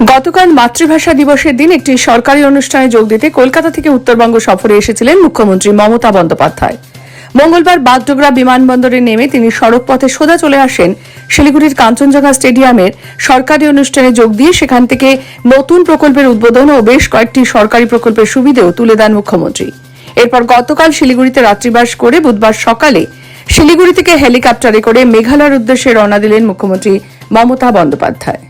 গতকাল মাতৃভাষা দিবসের দিন একটি সরকারি অনুষ্ঠানে যোগ দিতে কলকাতা থেকে উত্তরবঙ্গ সফরে এসেছিলেন মুখ্যমন্ত্রী মমতা বন্দ্যোপাধ্যায়। মঙ্গলবার বাগডোগরা বিমানবন্দরে নেমে তিনি সড়ক পথে সোজা চলে আসেন শিলিগুড়ির কাঞ্চনজঙ্ঘা স্টেডিয়ামের সরকারি অনুষ্ঠানে যোগ দিয়ে সেখান থেকে নতুন প্রকল্পের উদ্বোধন ও বেশ কয়েকটি সরকারি প্রকল্পের সুবিধেও তুলে দেন মুখ্যমন্ত্রী। এরপর গতকাল শিলিগুড়িতে রাত্রিবাস করে বুধবার সকালে শিলিগুড়ি থেকে হেলিকপ্টারে করে মেঘালয়ের উদ্দেশ্যে রওনা দিলেন মুখ্যমন্ত্রী মমতা বন্দ্যোপাধ্যায়।